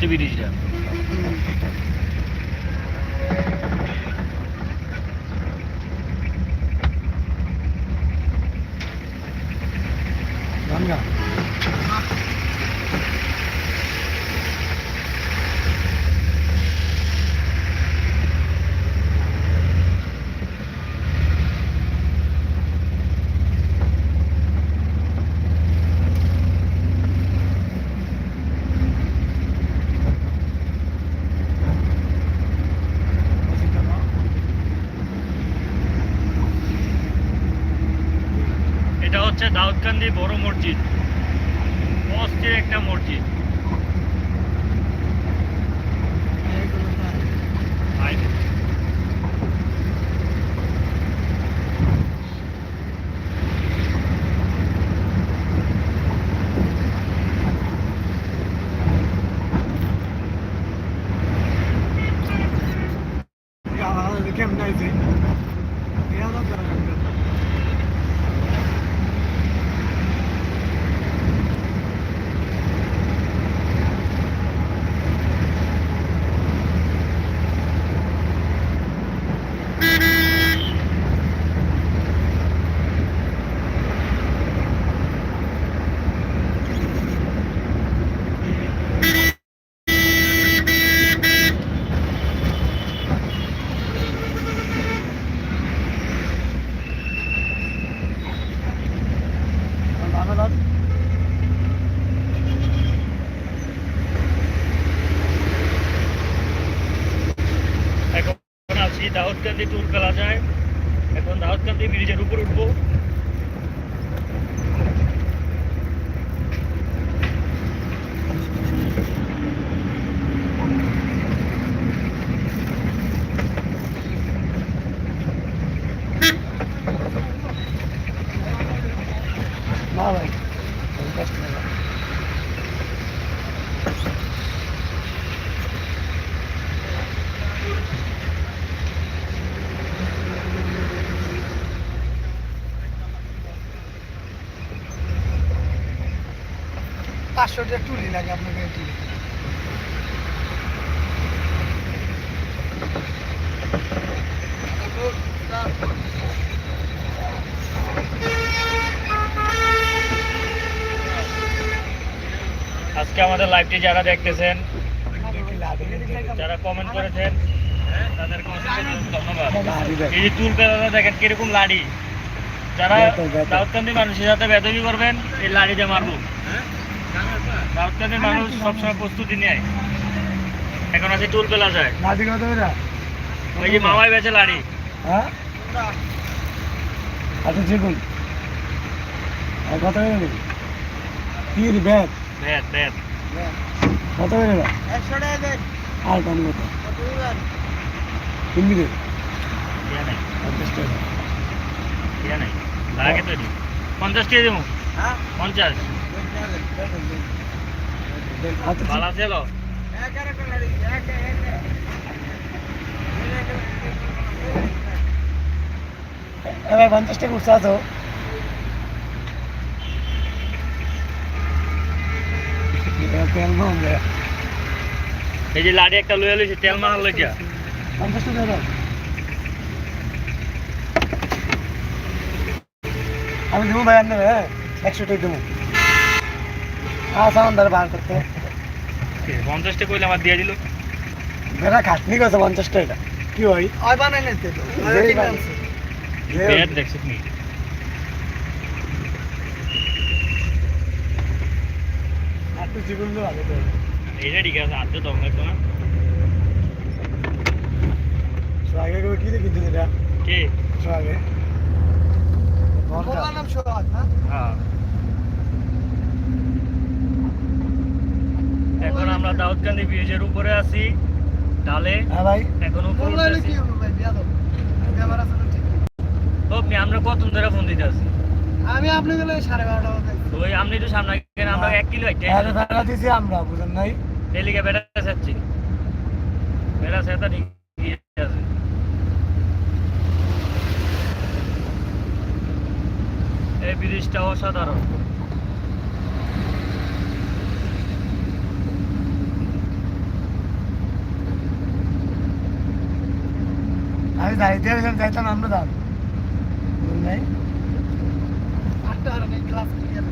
পৃথিবীর ইসলাম হচ্ছে দাউদকান্দি বড় মসজিদ। অস্থির একটা মসজিদ কেমন আছে ধন্যবাদ এখন আছি দাউদকান্দি টুল প্লাজায় এখন দাউদকান্দি ব্রিজের উপর উঠবো না ভাই কষ্ট নেই পাঁচশো টাকা টুলি লাগে আপনাকে টুলি। আজকে আমাদের লাইভটি যারা দেখতেছেন যারা কমেন্ট করেছেন তাদেরকে ধন্যবাদ। এই দেখেন কীরকম লাড়ি। যারা। দাউদকান্দি মানুষের সাথে বেদবি করবেন এই লাড়ি দিয়ে মারবো। দাউদকান্দির মানুষ সবসময় প্রস্তুতি নেয়। এখন আছে টুল প্লাজায় নাজি কত বেরা ওই যে মামাই বেচে লাড়ি। হ্যাঁ? আচ্ছা দেখুন। কত তির ব্যাগ? ভেদ ভেদ কত বেরা আর কম কত কিনবি রে পঞ্চাশ টাকা। লাগে তো পঞ্চাশ টাকা দেবো পঞ্চাশ। ভালো ছিল এবার পঞ্চাশ টাকা উঠছে তেল কম এই যে লাড়ি একটা লয়ে লইছে, তেল মারার লইয়া পঞ্চাশ টাকা আমি দেবো ভাই আনবে হ্যাঁ? একশো টাকা দেবো। হ্যাঁ সামান ধরে বার করতে। পঞ্চাশ টাকা কইলে আমার দিয়ে দিল? বেড়া খাটনি গেছে পঞ্চাশ টাকা কি হয়? ওই বানাই নিতে তো তো। এইটা ঠিক আছে আদ্য দম লাগতো না আগে কি দেখি এটা? কে? আগে নাম সোহাগ না হ্যাঁ। এখন আমরা দাউদকান্দি ব্রিজের উপরে আছি ডালে হ্যাঁ এখন উপরে আমার আছে না ঠিক। ও আপনি আমরা কত ধরে ফোন দিতে আছি? আমি আপনি গেলে সাড়ে বারোটা ওই আপনি একটু সামনে আমরা এক কিলো দিছি আমরা বুঝেন নাই? এলিকে বেড়া যাচ্ছি বেড়া সেটা ঠিকই আছে। এই ব্রিজটা অসাধারণ। গেছিলাম যাইতাম আমরা দাম নাই আটটা হারে ক্লিয়ার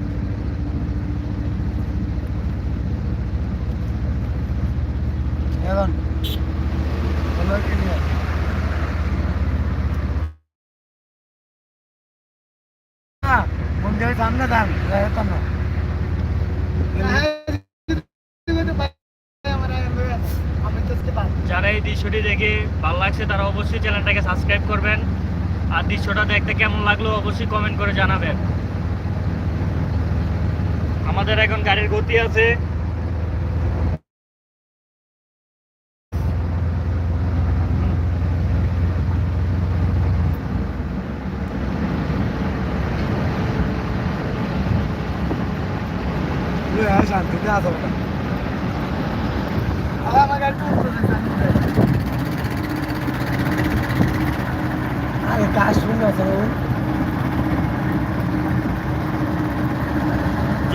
এখন কি নিয়ে? এই দৃশ্যটি দেখে ভালো লাগছে, তারা অবশ্যই চ্যানেলটাকে সাবস্ক্রাইব করবেন। আর দৃশ্যটা দেখতে কেমন লাগল অবশ্যই কমেন্ট করে জানাবেন। আমাদের এখন গাড়ির গতি আছে।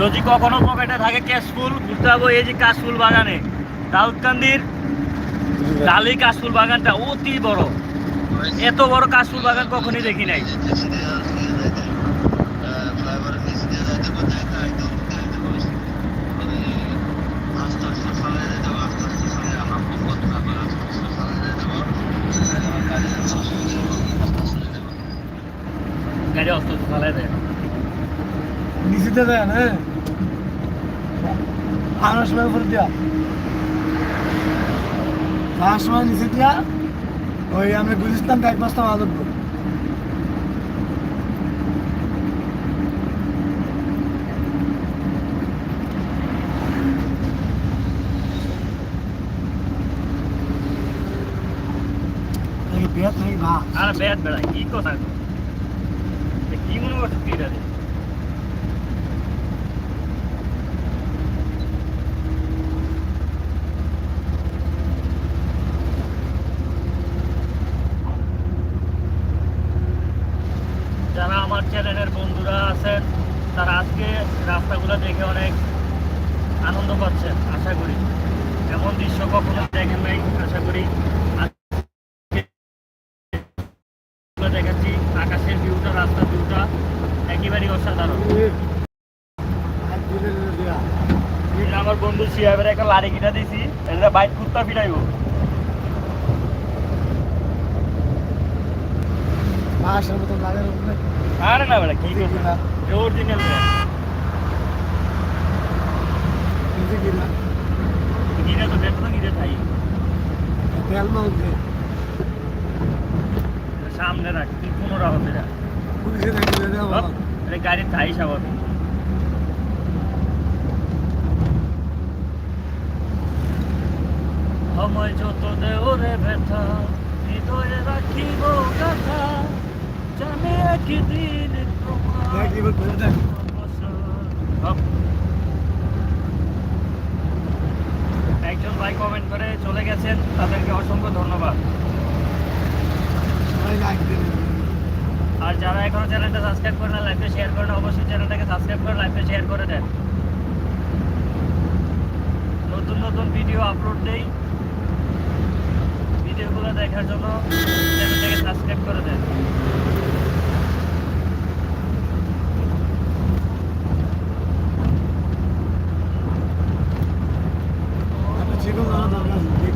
যদি কখনো পকেটে থাকে ক্যাশ ফুল, বুঝতে পারব এই যে কাশফুল বাগানে। দাউদকান্দির ডালি কাশফুল বাগানটা অতি বড়। এত বড় কাশফুল বাগান কখনই দেখি নাই। অস্ত নিচেতে দেয় না আনার সময় উপরে দিয়া খাওয়ার সময় নিচে দিয়া ওই আমি গুলিস্তান এক বস্তা মাল উঠবো পেঁয়াজ নাকি ঘা আর ব্যাট বেড়ায় কি কথা কি মনে করছে রে যারা আমার চ্যানেলের বন্ধুরা আছেন, তারা আজকে রাস্তাগুলো দেখে অনেক আনন্দ পাচ্ছেন, আশা করি। এমন দৃশ্য কখনো দেখেন নাই, আশা করি। দেখাচ্ছি আকাশের ভিউটা রাস্তার ভিউটা একেবারেই অসাধারণ। আমার বন্ধু সিয়াবের একটা লাড়ি কিনা দিছি এটা বাইক কুত্তা ফিরাইব বাসার মতো লাগে উপরে। আরে না বেটা কি করছে না অরিজিনাল নিজে কিনা তো দেখো গিরে থাই তেল মাউন্টে সামনে রাখ তুই পুলিশে দেখলে দেওয়া হপ, এটা গাড়ির থাই স্বাভাবিক সময় যত দেও রে ব্যথা হৃদয়ে রাখিব কথা একজন ভাই কমেন্ট করে চলে গেছেন, তাদেরকে অসংখ্য ধন্যবাদ। আর যারা এখনও চ্যানেলটা সাবস্ক্রাইব করে না লাইভে শেয়ার করে না, অবশ্যই চ্যানেলটাকে সাবস্ক্রাইব করে লাইভে শেয়ার করে দেন। নতুন নতুন ভিডিও আপলোড দেই। ভিডিওগুলো দেখার জন্য চ্যানেলটাকে সাবস্ক্রাইব করে দেন।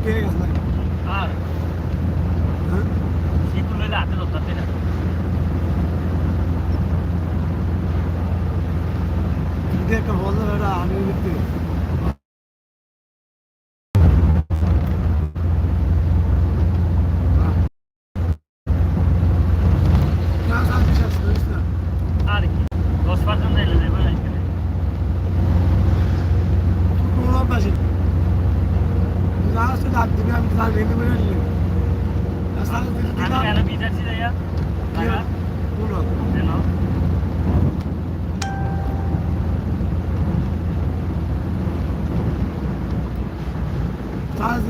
দেখতে গেছে আর? হ্যাঁ? হইলে হাতে ধরতে না? একটা বলতো এটা আমি দেখতে আর কি? দশ এলে দেবে। এখানে আমি কেন বিচারছি যাইয়া টাকা দেন ও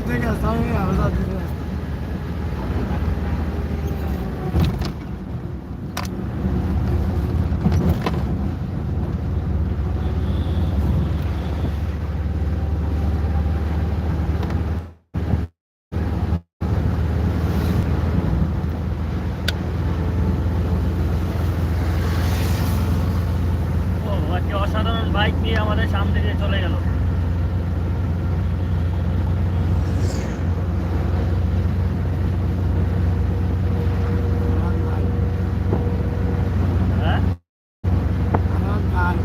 একটি অসাধারণ দিতে আমাদের সামনে দিয়ে চলে গেল।